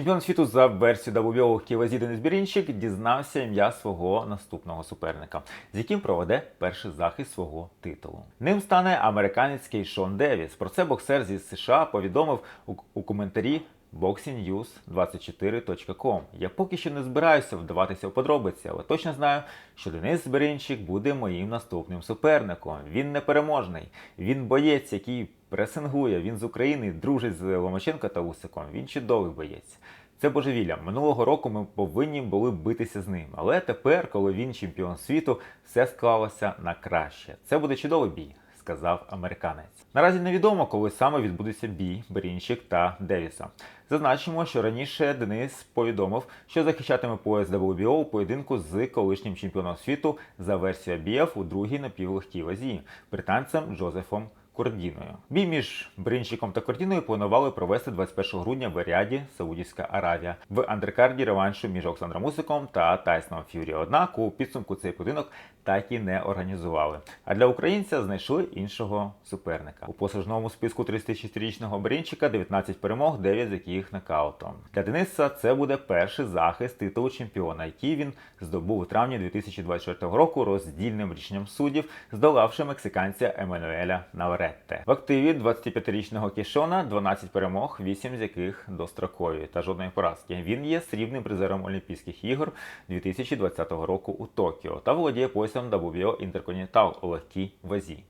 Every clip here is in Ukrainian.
Чемпіон світу за версією WBO в збірінчик дізнався ім'я свого наступного суперника, з яким проведе перший захист свого титулу. Ним стане американець Кейшон Девіс. Про це боксер зі США повідомив у, у коментарі boxingnews24.com. Я поки що не збираюся вдаватися в подробиці, але точно знаю, що Денис Беринчик буде моїм наступним суперником. Він непереможний. Він боєць, який пресингує. Він з України, дружить з Ломаченко та Усиком. Він чудовий боєць. Це божевілля. Минулого року ми повинні були битися з ним. Але тепер, коли він чемпіон світу, все склалося на краще. Це буде чудовий бій. Сказав американець. Наразі невідомо, коли саме відбудеться бій Берінчик та Девіса. Зазначимо, що раніше Денис повідомив, що захищатиме пояс WBO у поєдинку з колишнім чемпіоном світу за версією BF у другій напівлегкій вазі британцем Джозефом Кордіною. Бій між Бринчиком та Кордіною планували провести 21 грудня в Ріаді, Саудівська Аравія, в андеркарді реваншу між Олександром Усиком та Тайсоном Ф'юрі. Однак у підсумку цей поєдинок так і не організували. А для українця знайшли іншого суперника. У послужному списку 36-річного Бринчика 19 перемог, 9 з яких нокаутом. Для Дениса це буде перший захист титулу чемпіона, який він здобув у травні 2024 року роздільним рішенням суддів, здолавши мексиканця Еммануеля Наваретте. В активі 25-річного Кішона 12 перемог, 8 з яких дострокові та жодної поразки. Він є срібним призером Олімпійських ігор 2020 року у Токіо та володіє поясом WBO Intercontinental у легкій вазі.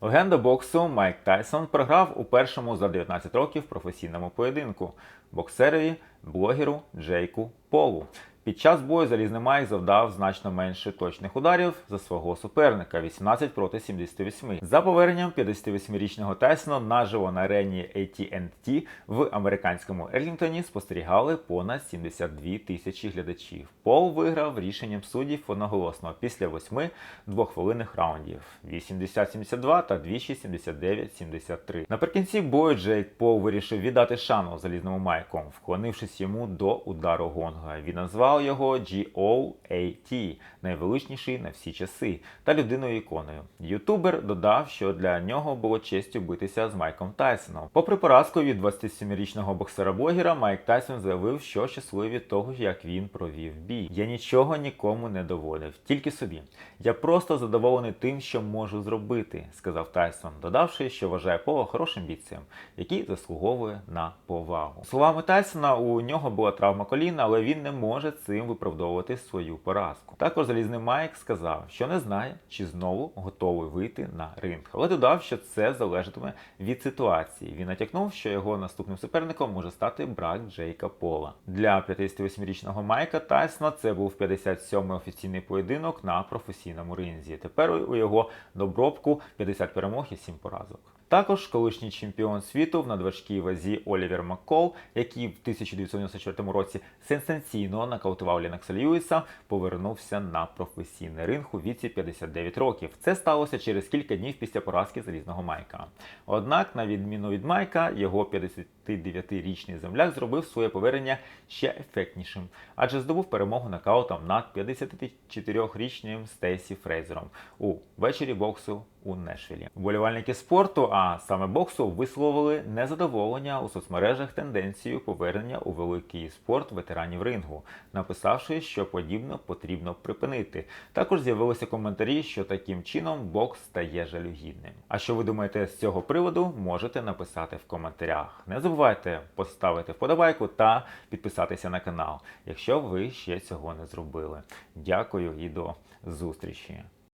Легенда боксу Майк Тайсон програв у першому за 19 років професійному поєдинку боксерові, блогеру Джейку Полу. Під час бою залізний Майк завдав значно менше точних ударів за свого суперника 18 проти 78. За поверненням 58-річного Тайсона наживо на арені AT&T в американському Ерлінгтоні спостерігали понад 72 тисячі глядачів. Пол виграв рішенням суддів одноголосно після восьми двохвилинних раундів 80-72 та двічі 79-73. Наприкінці бою Джейк Пол вирішив віддати шану залізному Майку, вклонившись йому до удару гонга. Він назвав його GOAT, найвеличніший на всі часи, та людиною іконою. Ютубер додав, що для нього було честю битися з Майком Тайсоном. Попри поразку від 27-річного боксера-блогера, Майк Тайсон заявив, що щасливий того, як він провів бій. Я нічого нікому не доводив, тільки собі. Я просто задоволений тим, що можу зробити, сказав Тайсон, додавши, що вважає Пола хорошим бійцем, який заслуговує на повагу. Словами Тайсона, у нього була травма коліна, але він не може цим виправдовувати свою поразку. Також залізний Майк сказав, що не знає, чи знову готовий вийти на ринг, але додав, що це залежатиме від ситуації. Він натякнув, що його наступним суперником може стати брат Джейка Пола. Для 58-річного Майка Тайсона це був 57-й офіційний поєдинок на професійному ринзі. Тепер у його добробку 50 перемог і 7 поразок. Також колишній чемпіон світу в надважкій вазі Олівер Маккол, який в 1994 році сенсаційно нокаутував Лінакса Льюіса, повернувся на професійний ринг у віці 59 років. Це сталося через кілька днів після поразки залізного Майка. Однак, на відміну від Майка, його 59-річний земляк зробив своє повернення ще ефектнішим, адже здобув перемогу нокаутом над 54-річним Стейсі Фрейзером у вечорі боксу у Нешвілі. Вболівальники спорту, а саме боксу, висловили незадоволення у соцмережах тенденцією повернення у великий спорт ветеранів рингу, написавши, що подібно потрібно припинити. Також з'явилися коментарі, що таким чином бокс стає жалюгідним. А що ви думаєте з цього приводу, можете написати в коментарях. Не забувайте поставити вподобайку та підписатися на канал, якщо ви ще цього не зробили. Дякую і до зустрічі!